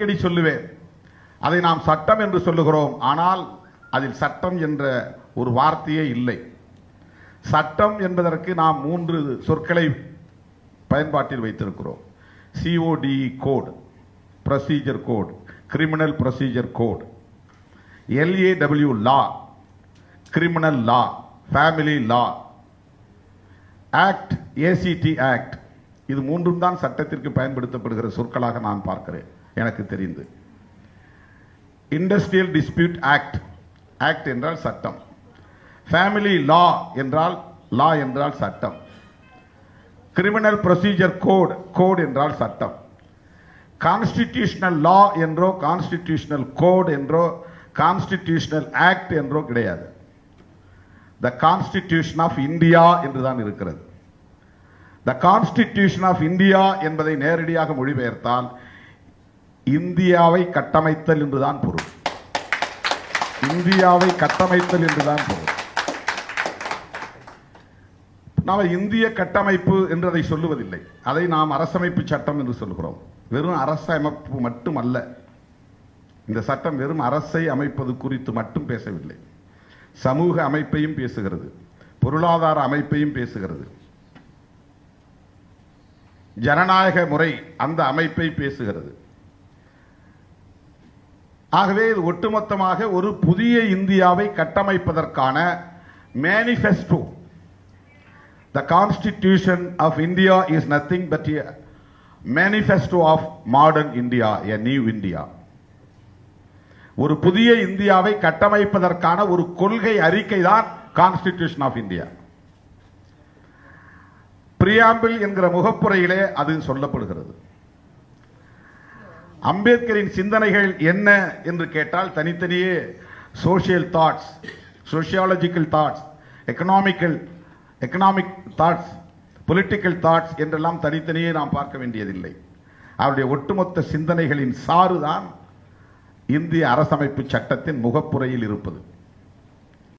அடிக்கடி சொல்லுவேன். அதை நாம் சட்டம் என்று சொல்லுகிறோம். ஆனால் அதில் சட்டம் என்ற ஒரு வார்த்தையே இல்லை. சட்டம் என்பதற்கு நாம் மூன்று சொற்களை பயன்பாட்டில் வைத்திருக்கிறோம். C O D code procedure code criminal procedure code L A W law criminal law family law act A C T act இது மூன்றும் தான் சட்டத்திற்கு பயன்படுத்தப்படுகிற சொற்களாக நான் பார்க்கிறேன். எனக்கு தெரிந்து. இண்டஸ்ட்ரியல் டிஸ்பியூட் ஆக்ட் ஆக்ட் என்றால் சட்டம். ஃபேமிலி லா என்றால் லா என்றால் சட்டம். கிரிமினல் ப்ரொசீஜர் கோட் கோட் என்றால் சட்டம். கான்ஸ்டிடியூஷனல் லா என்றோ கான்ஸ்டிடியூஷனல் கோட் என்றோ கான்ஸ்டிடியூஷனல் ஆக்ட் என்றோ கிடையாது. த கான்ஸ்டிடியூஷன் ஆஃப் இந்தியா என்று தான் இருக்கிறது. த கான்ஸ்டிடியூஷன் ஆஃப் இந்தியா என்பதை நேரடியாக மொழிபெயர்த்தால் இந்தியாவை கட்டமைத்தல் என்றுதான் பொருள். இந்தியாவை கட்டமைத்தல் என்றுதான் பொருள். நாம் இந்திய கட்டமைப்பு என்று அதை சொல்லுவதில்லை. அதை நாம் அரசமைப்பு சட்டம் என்று சொல்கிறோம் வெறும் அரசமைப்பு மட்டுமல்ல. இந்த சட்டம் வெறும் அரசை அமைப்பது குறித்து மட்டும் பேசவில்லை. சமூக அமைப்பையும் பேசுகிறது. பொருளாதார அமைப்பையும் பேசுகிறது. ஜனநாயக முறை அந்த அமைப்பை பேசுகிறது. ஆகவே இது ஒட்டுமொத்தமாக ஒரு புதிய இந்தியாவை கட்டமைப்பதற்கான manifesto the constitution of India is nothing but manifesto of modern India a new India ஒரு புதிய இந்தியாவை கட்டமைப்பதற்கான ஒரு கொள்கை அறிக்கை தான் கான்ஸ்டிடியூஷன் ஆஃப் இந்தியா பிரியாம்பிள் என்கிற முகப்புரையிலே அது சொல்லப்படுகிறது. அம்பேத்கரின் சிந்தனைகள் என்ன என்று கேட்டால் தனித்தனியே social thoughts sociological thoughts economical economic thoughts political thoughts என்றெல்லாம் தனித்தனியே நாம் பார்க்க வேண்டியதில்லை. அவருடைய ஒட்டுமொத்த சிந்தனைகளின் சாறுதான் இந்திய அரசமைப்பு சட்டத்தின் முகப்புரையில் இருப்பது.